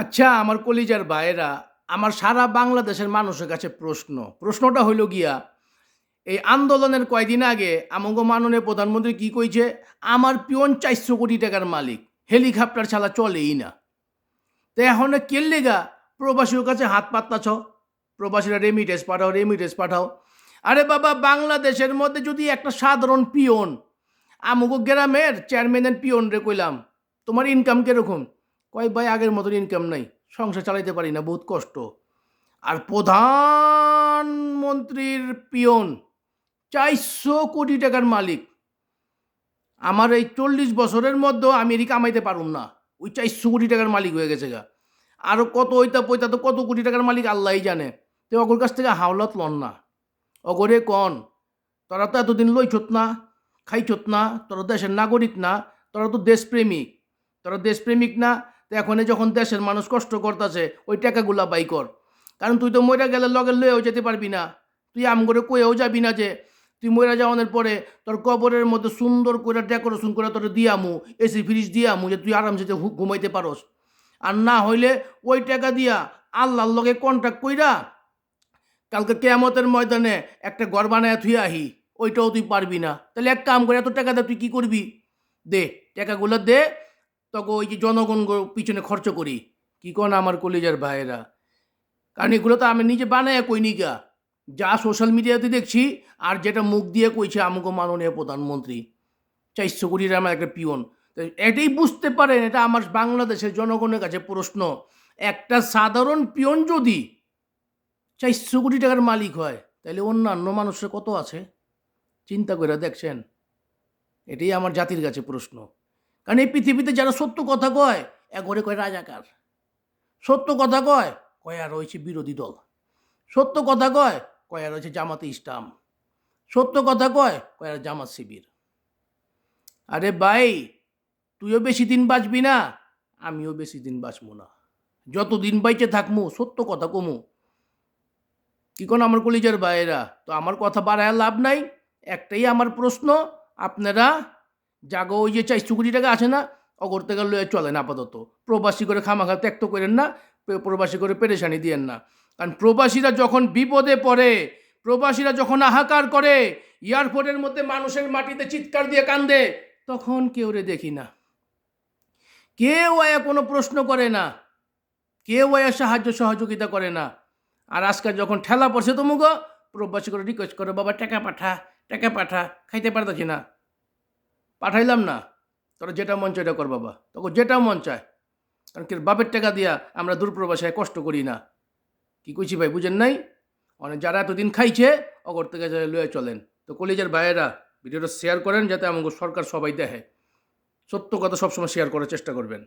আচ্ছা আমার কলিজার ভাইয়েরা, আমার সারা বাংলাদেশের মানুষের কাছে প্রশ্ন। প্রশ্নটা হইল গিয়া, এই আন্দোলনের কয়দিন আগে আমঙ্গ মাননীয় প্রধানমন্ত্রী কি কইছে? আমার পিয়ন চারশো কোটি টাকার মালিক, হেলিকপ্টার ছাড়া চলেই না। তো এখন কেল্লেগা প্রবাসীর কাছে হাত পাত্তাছ? প্রবাসীরা রেমিটেন্স পাঠাও রেমিটেন্স পাঠাও। আরে বাবা, বাংলাদেশের মধ্যে যদি একটা সাধারণ পিয়ন আমুক গ্রামের চেয়ারম্যানের পিয়ন রে কইলাম, তোমার ইনকাম কীরকম? কয় ভাই আগের মতন ইনকাম নাই, সংসার চালাইতে পারি না, বহুত কষ্ট। আর প্রধানমন্ত্রীর পিয়ন, চারশো কোটি টাকার মালিক। আমার এই চল্লিশ বছরের মধ্যে আমি এটি কামাইতে পারুম না। ওই চারশো কোটি টাকার মালিক হয়ে গেছে গা। আরও কত ওইটা পয়তা তো কত কোটি টাকার মালিক আল্লাহই জানে। তো অগর কাছ থেকে হাওলাত লন না। অগরে কন, তোরা তো এতদিন লইছত না, খাইছত না, তোরা দেশের নাগরিক না, তোরা তো দেশপ্রেমিক। তোরা দেশপ্রেমিক না তো এখন যখন দেশের মানুষ কষ্ট করতেছে, ওই টাকাগুলা বাই কর। কারণ তুই তো মইরা গেলে লগে লয়েও যেতে পারবি না। তুই আম করে কয়েও যাবি না যে, তুই মইরা যাওয়ানোর পরে তোর কবরের মধ্যে সুন্দর করে ডেকোরেশন করে তোর দিয়ামু এসি ফ্রিজ দিয়ামু, যে তুই আরামসে ঘুমাইতে পারস। আর না হইলে ওই টাকা দিয়া আল্লাহর লগে কন্ট্যাক্ট কইরা কালকে কেয়ামতের ময়দানে একটা ঘর বানায় থুই আহি, ওইটাও তুই পারবি না। তাহলে এক কাম করে, এত টাকা দে, তুই কি করবি? দে, টাকাগুলো দে তোকে ওই যে জনগণ পিছনে খরচ করি। কি কন আমার কলেজের ভাইয়েরা? কারণ এগুলো তো আমি নিজে বানায় কই নিগা যা সোশ্যাল মিডিয়াতে দেখছি, আর যেটা মুখ দিয়ে কইছে আমাকে মাননীয় প্রধানমন্ত্রী। চারশো কোটির আমার একটা পিয়ন। এটাই বুঝতে পারেন, এটা আমার বাংলাদেশের জনগণের কাছে প্রশ্ন। একটা সাধারণ পিয়ন যদি চারশো কোটি টাকার মালিক হয় তাহলে অন্যান্য মানুষের কত আছে? চিন্তা করে দেখছেন? এটাই আমার জাতির কাছে প্রশ্ন। কারণ এই পৃথিবীতে যারা সত্য কথা কয় একবারে কয় রাজাকার। সত্য কথা কয় কয় রয়েছে বিরোধী দল। সত্য কথা কয় কয় রয়েছে জামাতে ইসলাম। সত্য কথা কয় কয় আর জামাত শিবির। আরে ভাই, তুইও বেশি দিন বাঁচবি না, আমিও বেশি দিন বাঁচবো না। যত দিন বাইচে থাকমু, সত্য কথা কমু। কি কোন আমার কলিজার ভাইয়েরা? তো আমার কথা বাড়ায় লাভ নাই, একটাই আমার প্রশ্ন, আপনারা জাগো, ওই যে চারশো কোটি টাকা আছে না, অগর থেকে লয়ে চলেন আপাতত। প্রবাসী করে খামাখা ত্যাক্ত করেন না প্রবাসী করে পেরেশানি দিয়েন না। কারণ প্রবাসীরা যখন বিপদে পড়ে, প্রবাসীরা যখন হাহাকার করে, এয়ারপোর্টের মধ্যে মানুষের মাটিতে চিৎকার দিয়ে কান্দে, তখন কেউ রে দেখি না। কেউ আয়া কোনো প্রশ্ন করে না, কেউ আয়া সাহায্য সহযোগিতা করে না। আর আজকাল যখন ঠেলা পড়ছে তো মুগো প্রবাসী করে রিকোয়েস্ট করে, বাবা, টাকা পাঠা টাকা পাঠা, খাইতে পারতেছি না? পাঠাইলাম না। তোরা যেটা মন চায় এটা কর বাবা। তখন যেটা মন চায়। কারণ কি বাপের টাকা দিয়া আমরা দূরপ্রবাসায় কষ্ট করি না। কি কইছি ভাই, বুঝেন নাই? মানে যারা এতদিন খাইছে অগর থেকে লয়ে চলেন। তো কলেজের ভাইয়েরা ভিডিওটা শেয়ার করেন, যাতে আমাকে সরকার সবাই দেখে। সত্য কথা সবসময় শেয়ার করার চেষ্টা করবেন।